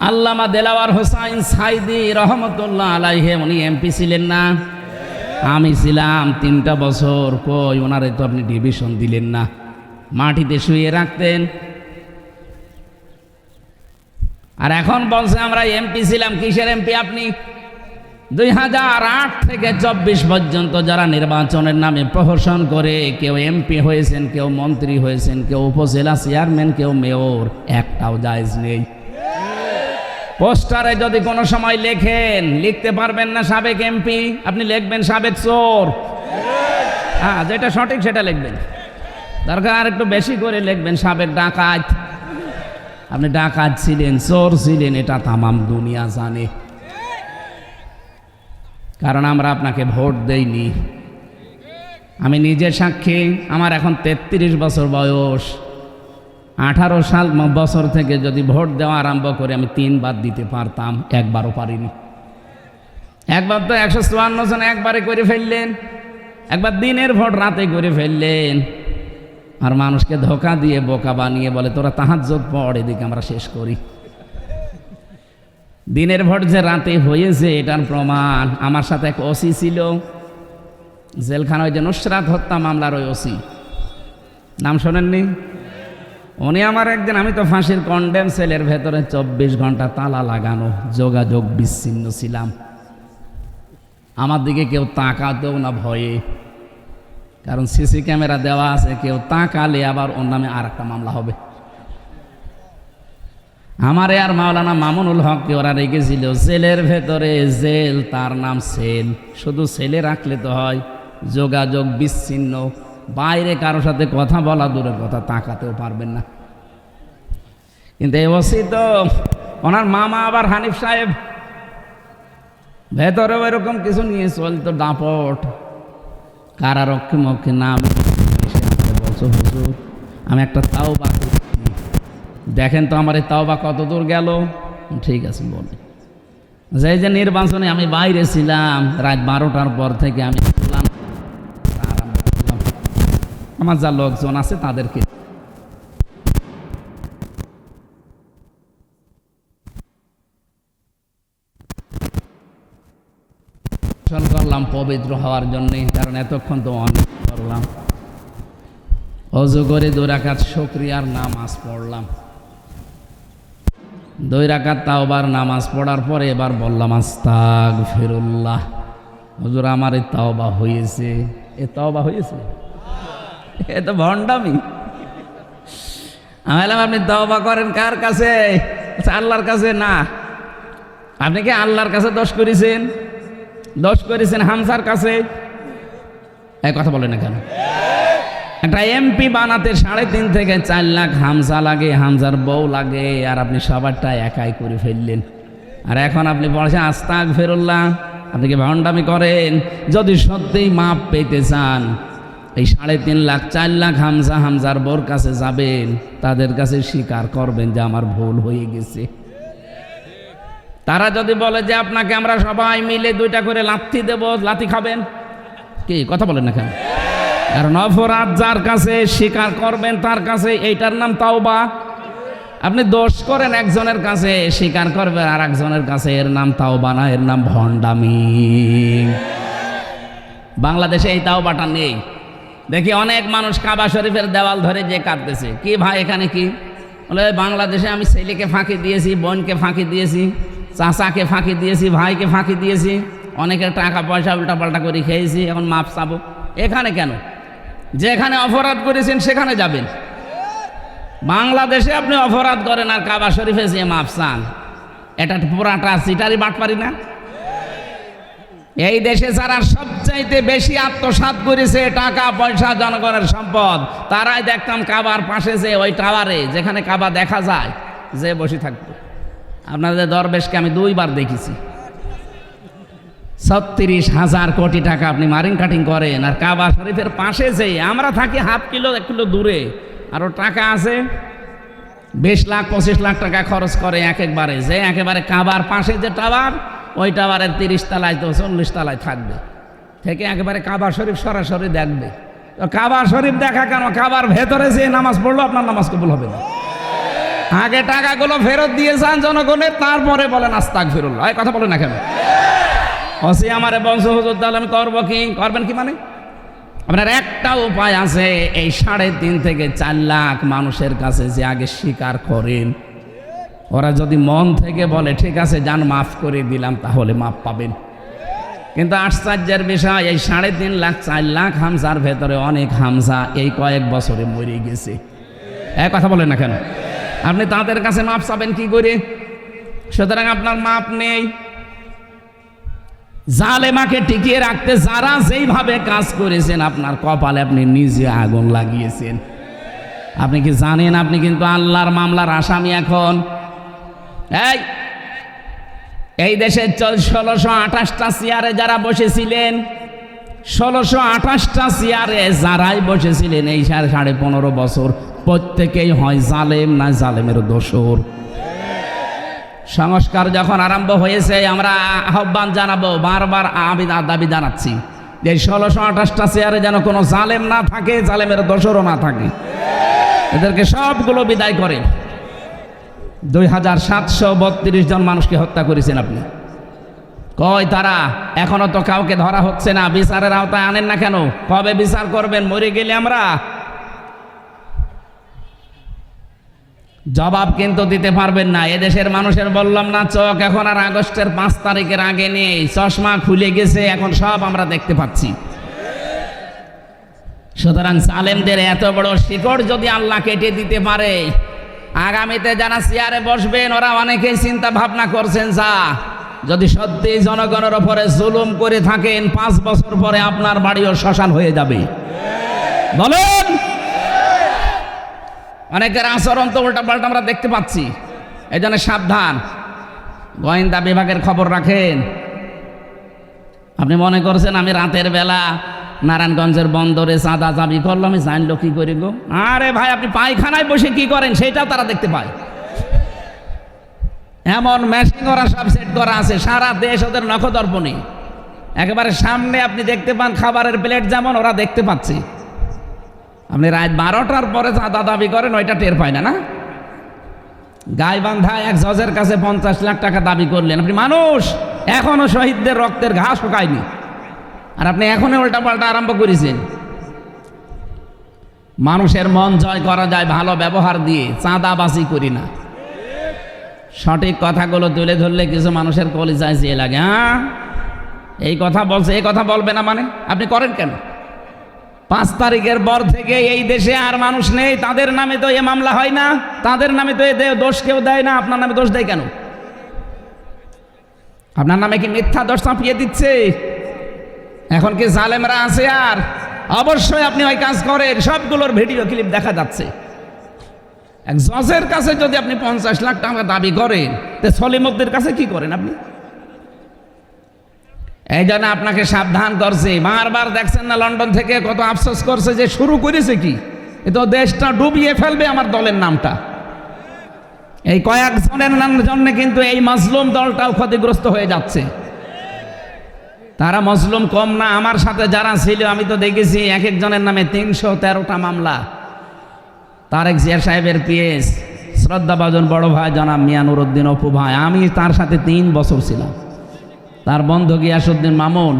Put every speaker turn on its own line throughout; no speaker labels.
আল্লামা দেলাওয়ার হোসাইন সাইদি রহমতুল্লাহ আলাইহে, উনি এমপি ছিলেন না? আমি ছিলাম তিনটা বছর, কই ওনারে তো আপনি ডিভিশন দিলেন না। মাটিতে শুয়ে রাখতেন। আর এখন বলছে আমরা এমপি ছিলাম, কিসের এমপি আপনি? দুই হাজার আট থেকে চব্বিশ পর্যন্ত যারা নির্বাচনের নামে প্রহসন করে, কেউ এমপি হয়েছেন, কেউ মন্ত্রী হয়েছেন, কেউ উপজেলা চেয়ারম্যান কেউ মেয়র একটাও জায়জ নেই। পোস্টারে যদি কোনো সময় লেখেন, লিখতে পারবেন না সাবেক এমপি, আপনি লিখবেন সাবেক চোর। হ্যাঁ যেটা সঠিক সেটা লিখবেন। দরকার আর একটু বেশি করে লিখবেন, সাবেক ডাকাত। আপনি ডাকাত ছিলেন, চোর ছিলেন, এটা তামাম দুনিয়া জানে। কারণ আমরা আপনাকে ভোট দেইনি। আমি নিজে সাক্ষী, আমার এখন তেত্রিশ বছর বয়স। আঠারো সাল বছর থেকে যদি ভোট দেওয়া আরম্ভ করে আমি তিনবার দিতে পারতাম, একবারও পারিনি। একবার তো একশো চুয়ান্ন জন একবারে করে ফেললেন, একবার দিনের ভোট রাতে করে ফেললেন। আর মানুষকে ধোকা দিয়ে, বোকা বানিয়ে বলে, তোরা তাহাজ্জত পড়, এদিকে আমরা শেষ করি। দিনের ভোট যে রাতে হয়েছে, এটার প্রমাণ আমার সাথে এক ওসি ছিল জেলখানা ওই যে নুসরাত হত্যা মামলার ওই ওসি। নাম শোনেননি? উনি আমার একদিন, আমি তো ফাঁসির কন্ডেম সেলের ভেতরে চব্বিশ ঘণ্টা তালা লাগানো, যোগাযোগ বিচ্ছিন্ন ছিলাম। আমার দিকে কেউ তাকাতেও না ভয়ে। কারণ সিসি ক্যামেরা দেওয়া আছে, কেউ তাকালে আবার ওর নামে আর একটা মামলা হবে। আমারে আর মাওলানা মামুনুল হককে ওরা রেখেছিল, জেলের ভেতরে জেল, তার নাম সেল। শুধু সেলে রাখলে তো হয়, যোগাযোগ বিচ্ছিন্ন। বাইরে কারোর সাথে কথা বলা দূরের কথা, তাকাতেও পারবেন না। কিন্তু এই ওসি তো, ওনার মামা আবার হানিফ সাহেব। ভেতরেও এরকম কিছু নিয়ে চলতো দাপট। কারারক্ষী মক্ষে নাম বলছো, হুজুর, আমি একটা তাও বা দেখেন তো আমার এই তাওবা কত দূর গেল? ঠিক আছে বলে যে যে নির্বাচনে আমি বাইরে ছিলাম, রাত বারোটার পর থেকে আমি করলাম আরম্ভ করলাম। আমার যা লোকজন আছে তাদেরকে। করলাম, পবিত্র হওয়ার জন্যে কারণ এতক্ষণ তো অনেক করলাম। অজু করে দুরাকাত শুক্রিয়ার নামাজ পড়লাম। দুই রাকাত তাওবার নামাজ পড়ার পরে এবার বললাম আস্তাগ ফিরুল্লাহ হুজুর, আমার এই তাওবা হয়েছে। এ তাওবা হয়েছে? এ তো ভণ্ডামি। আমি আপনি তাওবা করেন কার কাছে? আচ্ছা, আল্লাহর কাছে না। আপনি কি আল্লাহর কাছে দোষ করেছেন? দোষ করেছেন হামসার কাছে? এই কথা বলেন না কেন? একটা এমপি বানাতে সাড়ে তিন থেকে চার লাখ হামসা লাগে হামসার বউ লাগে আর আপনি সবারটা একাই করে ফেললেন। আর এখন আপনি বলছেন আস্তাক ফেরুল্লাহ আপনি কি ভণ্ডামি করেন? যদি সত্যিই মাপ পেতে চান এই সাড়ে তিন লাখ, চার লাখ হামজা হামজার বউর কাছে যাবেন, তাদের কাছে স্বীকার করবেন যে আমার ভুল হয়ে গেছে। তারা যদি বলে যে আপনাকে আমরা সবাই মিলে দুইটা করে লাথি দেব, লাথি খাবেন? কি? কথা বলেন না কেন? কারণ অপরাধ যার কাছে স্বীকার করবেন তার কাছে এইটার নাম তাওবা। আপনি দোষ করেন একজনের কাছে, স্বীকার করবেন আর একজনের কাছে, এর নাম তাওবা না, এর নাম ভণ্ডামি। বাংলাদেশে এই তাওবাটা নেই। দেখি অনেক মানুষ কাবা শরীফের দেওয়াল ধরে যে কাঁদতেছে। কি ভাই এখানে কি? বলে বাংলাদেশে আমি ছেলেকে ফাঁকি দিয়েছি, বোনকে ফাঁকি দিয়েছি, চাচাকে ফাঁকি দিয়েছি, ভাইকে ফাঁকি দিয়েছি, অনেকের টাকা পয়সা উল্টাপাল্টা করে খেয়েছি, এখন মাপ চাবো। এখানে কেন? যেখানে অপরাধ করেছেন সেখানে যাবেন। বাংলাদেশে আপনি অপরাধ করেন আর কাবা শরীফে যে মাপ চান, এটা পুরাটা সিটারি বাট পারি না? এই দেশে যারা সবচাইতে বেশি আত্মসাৎ করেছে টাকা, পয়সা, জনগণের সম্পদ, তারাই দেখতাম কাবার পাশে যে ওই টাওয়ারে, যেখানে কাবা দেখা যায়, যে বসে থাকতো। আপনাদের দরবেশকে আমি দুইবার দেখেছি। ছত্রিশ হাজার কোটি টাকা আপনি মারিং কাটিং করেন, আর কাবা শরীফের পাশে যে আমরা থাকি হাফ কিলো, এক কিলো দূরে আরও টাকা আছে বিশ লাখ, পঁচিশ লাখ টাকা খরচ করে এক একবারে, যে একেবারে কাবার পাশে যে টাওয়ার ওই আবার তিরিশ তালায় তো চল্লিশ তালায় থাকবে। থেকে একেবারে কাবা শরীফ সরাসরি দেখবে। তো কাবা শরীফ দেখা কেন? কাবার ভেতরে যে নামাজ পড়ল, আপনার নামাজ কবুল হবে না। আগে টাকাগুলো ফেরত দিয়েছেন জনগণের, তারপরে বলেন আস্তাক ফিরুল্লাহ এই কথা বলে না কেন? অসি আমারে বংশ হুজুর তাহলে আমি করব কি? করবেন কি মানে? আপনার একটা উপায় আছে, এই সাড়ে তিন থেকে চার লাখ মানুষের কাছে যে আগে স্বীকার করেন। ওরা যদি মন থেকে বলে, ঠিক আছে, যান, মাফ করে দিলাম, তাহলে মাফ পাবেন। কিন্তু আশ্চর্যের বিষয়, এই সাড়ে তিন লাখ, চার লাখ হামসার ভেতরে অনেক হামসা এই কয়েক বছরে মরে গেছে। এক কথা বলেন না কেন? আপনি তাদের কাছে মাপ চাবেন কি করে? সুতরাং আপনার মাপ নেই। জালেমাকে টিকিয়ে রাখতে যারা যেইভাবে কাজ করেছেন, আপনার কপালে আপনি নিজে আগুন লাগিয়েছেন। আপনি কি জানেন, আপনি কিন্তু আল্লাহর মামলার আসামি এখন? এই এই দেশের ষোলোশো আঠাশটা চেয়ারে যারা বসেছিলেন, ষোলোশো আঠাশটা চেয়ারে যারাই বসেছিলেন এই সাড়ে সাড়ে পনেরো বছর, প্রত্যেকেই হয় জালেম না জালেমের দোসর সংস্কার যখন আরম্ভ হয়েছে, আমরা আহ্বান জানাব, বারবার আবিদ দাবি জানাচ্ছি যে ষোলোশো আঠাশটা চেয়ারে যেন কোনো জালেম না থাকে, জালেমের দোসরও না থাকে। এদেরকে সবগুলো বিদায় করে। দুই হাজার সাতশো বত্রিশ জন মানুষকে হত্যা করেছেন আপনি। কয় তারা? এখনও তো কাউকে ধরা হচ্ছে না। বিচারের আওতায় আনেন না কেন? কবে বিচার করবেন? মরে গেলে আমরা। জবাব কিন্তু দিতে পারবেন না। এদেশের মানুষের বললাম না, চোখ এখন আর আগস্টের পাঁচ তারিখের আগে নেই। চশমা খুলে গেছে, এখন সব আমরা দেখতে পাচ্ছি। সুতরাং সালেমদের এত বড় শিকড় যদি আল্লাহ কেটে দিতে পারে আগামীতে যারা চেয়ারে বসবেন, ওরা অনেকেই চিন্তা ভাবনা করছেন, যা, যদি সত্যি জনগণের ওপরে জুলুম করে থাকেন, পাঁচ বছর পরে আপনার বাড়িও শ্মশান হয়ে যাবে। বলুন! অনেকের আচরণ তো উল্টা পাল্টা আমরা দেখতে পাচ্ছি। এই জন্য সাবধান। গোয়েন্দা বিভাগের খবর রাখেন। আপনি মনে করছেন আমি রাতের বেলা নারায়ণগঞ্জের বন্দরে চাঁদা চাবি করল, আমি জানলো কি করি গো? আরে ভাই, আপনি পায়খানায় বসে কি করেন? সেটাও তারা দেখতে পায়। এমন মেশিন ওরা সব সেট করা আছে, সারা দেশ ওদের নখদর্পণে। একেবারে সামনে আপনি দেখতে পান, খাবারের প্লেট যেমন ওরা দেখতে পাচ্ছে। আপনি রাত বারোটার পরে চাঁদা দাবি করেন, ওইটা টের পায় না না? গাইবান্ধা এক জজের কাছে পঞ্চাশ লাখ টাকা দাবি করলেন। আপনি মানুষ, এখনও শহীদদের রক্তের ঘাস শুকায়নি। আর আপনি এখনই উল্টা পাল্টা আরম্ভ করেছেন। মানুষের মন জয় করা যায় ভালো ব্যবহার দিয়ে, চাঁদাবাজি করি না। সঠিক কথাগুলো তুলে ধরলে কিছু মানুষের কলিজায় যেয়ে লাগে হ্যাঁ এই কথা বলছে, এই কথা বলবে না মানে? আপনি করেন কেন? পাঁচ তারিখের পর থেকে এই দেশে আর মানুষ নেই, তাদের নামে তো এ মামলা হয় না, তাদের নামে তো এ দোষ কেউ দেয় না, আপনার নামে দোষ দেয় কেন? আপনার নামে কি মিথ্যা দোষ চাপিয়ে দিচ্ছে? এখন কি জালেমরা আছে আর? অবশ্যই আপনি ওই কাজ করেন। সবগুলোর ভিডিও ক্লিপ দেখা যাচ্ছে। এক জজের কাছে যদি আপনি পঞ্চাশ লাখ টাকা দাবি করেন, তো সলিমুদ্দের কাছে কি করেন আপনি? এই জন্য আপনাকে সাবধান করছে। বারবার দেখছেন না লন্ডন থেকে কত আফসোস করছে যে শুরু করেছে কি? এ তো দেশটা ডুবিয়ে ফেলবে আমার দলের নামটা। এই কয়েকজনের জন্য কিন্তু এই মজলুম দলটাও ক্ষতিগ্রস্ত হয়ে যাচ্ছে। তারা মজলুম কম না, আমার সাথে যারা ছিল, আমি তো দেখেছি এক একজনের নামে তিনশো তেরোটা মামলা। তারেক জিয়া সাহেবের পিএস, শ্রদ্ধাভাজন বড় ভাই জনাব মিয়ানুরউদ্দিন অপু ভাই, আমি তার সাথে তিন বছর ছিলাম। তার বন্ধু গিয়াসুদ্দিন মামুন,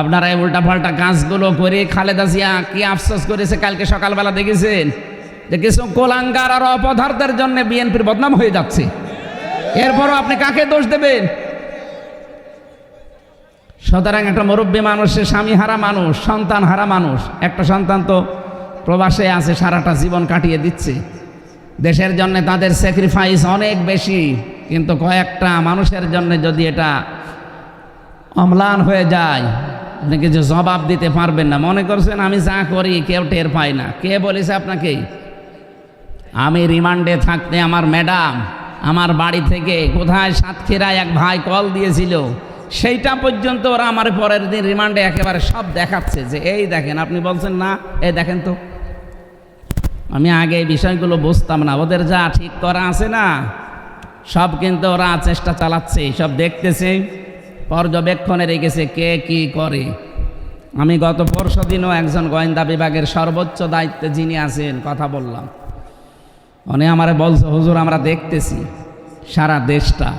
আপনারা এই উল্টাপাল্টা কাজগুলো করে খালেদা জিয়া কি আফসোস করেছে কালকে সকালবেলা দেখেছেন? যে কিছু কোলাঙ্গার আর অপদার্থের জন্য বিএনপির বদনাম হয়ে যাচ্ছে। এরপরও আপনি কাকে দোষ দেবেন? সুতরাং একটা মুরব্বী মানুষ, সে স্বামী হারা মানুষ, সন্তান হারা মানুষ। একটা সন্তান তো প্রবাসে আছে, সারাটা জীবন কাটিয়ে দিচ্ছে। দেশের জন্য তাদের স্যাক্রিফাইস অনেক বেশি, কিন্তু কয়েকটা মানুষের জন্য যদি এটা অম্লান হয়ে যায়, আপনি কিছু জবাব দিতে পারবেন না। মনে করছেন, আমি যা করি, কেউ টের পায় না। কে বলেছে আপনাকে? আমি রিমান্ডে থাকতে আমার ম্যাডাম, আমার বাড়ি থেকে কোথায় সাতক্ষীরায় এক ভাই কল দিয়েছিল। সেইটা পর্যন্ত ওরা আমার পরের দিন রিমান্ডে একেবারে সব দেখাচ্ছে যে, এই দেখেন, আপনি বলছেন না, এই দেখেন তো। আমি আগে এই বিষয়গুলো বুঝতাম না, ওদের যা ঠিক করা আছে না, সব কিন্তু ওরা চেষ্টা চালাচ্ছে, সব দেখতেছে, পর্যবেক্ষণে রেখেছে কে কি করে। আমি গত পরশু দিনও একজন গোয়েন্দা বিভাগের সর্বোচ্চ দায়িত্বে যিনি আছেন, কথা বললাম। উনি আমারে বলছে, হুজুর, আমরা দেখতেছি সারা দেশটা।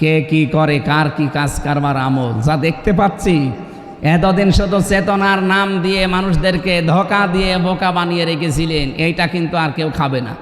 কে কি করে, কার কি কাজ কারবার আমল, যা দেখতে পাচ্ছি। এতদিন শুধু চেতনার নাম দিয়ে মানুষদেরকে ধোকা দিয়ে বোকা বানিয়ে রেখেছিলেন, এইটা কিন্তু আর কেউ খাবে না।